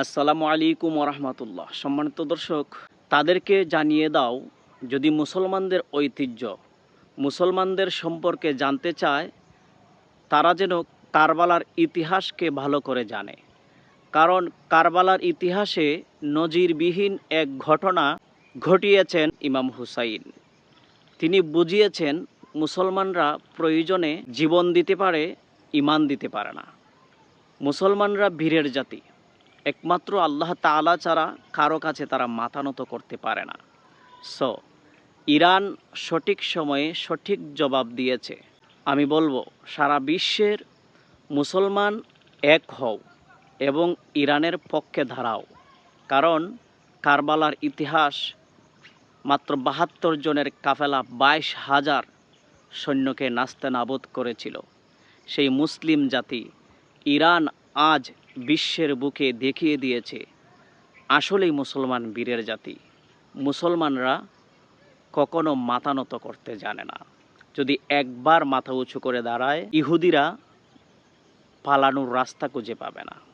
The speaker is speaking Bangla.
আসসালামু আলাইকুম রহমতুল্লাহ সম্মানিত দর্শক, তাদেরকে জানিয়ে দাও, যদি মুসলমানদের ঐতিহ্য, মুসলমানদের সম্পর্কে জানতে চায়, তারা যেন কারবালার ইতিহাসকে ভালো করে জানে। কারণ কারবালার ইতিহাসে নজিরবিহীন এক ঘটনা ঘটিয়েছেন ইমাম হুসাইন। তিনি বুঝিয়েছেন, মুসলমানরা প্রয়োজনে জীবন দিতে পারে ইমান দিতে পারে না। মুসলমানরা বীরের জাতি। একমাত্র আল্লাহ তাআলা ছাড়া কারও কাছে তারা মাথা নত করতে পারে না। সো ইরান সঠিক সময়ে সঠিক জবাব দিয়েছে। আমি বলব, সারা বিশ্বের মুসলমান এক হও এবং ইরানের পক্ষে দাঁড়াও। কারণ কারবালার ইতিহাস মাত্র বাহাত্তর জনের কাফেলা বাইশ হাজার সৈন্যকে নাস্তে নাবদ করেছিল। সেই মুসলিম জাতি ইরান আজ বিশ্বের বুকে দেখিয়ে দিয়েছে, আসলেই মুসলমান বীরের জাতি। মুসলমানরা কখনো মাতানত করতে জানে না। যদি একবার মাথা উঁচু করে দাঁড়ায়, ইহুদিরা পালানোর রাস্তা খুঁজে পাবে না।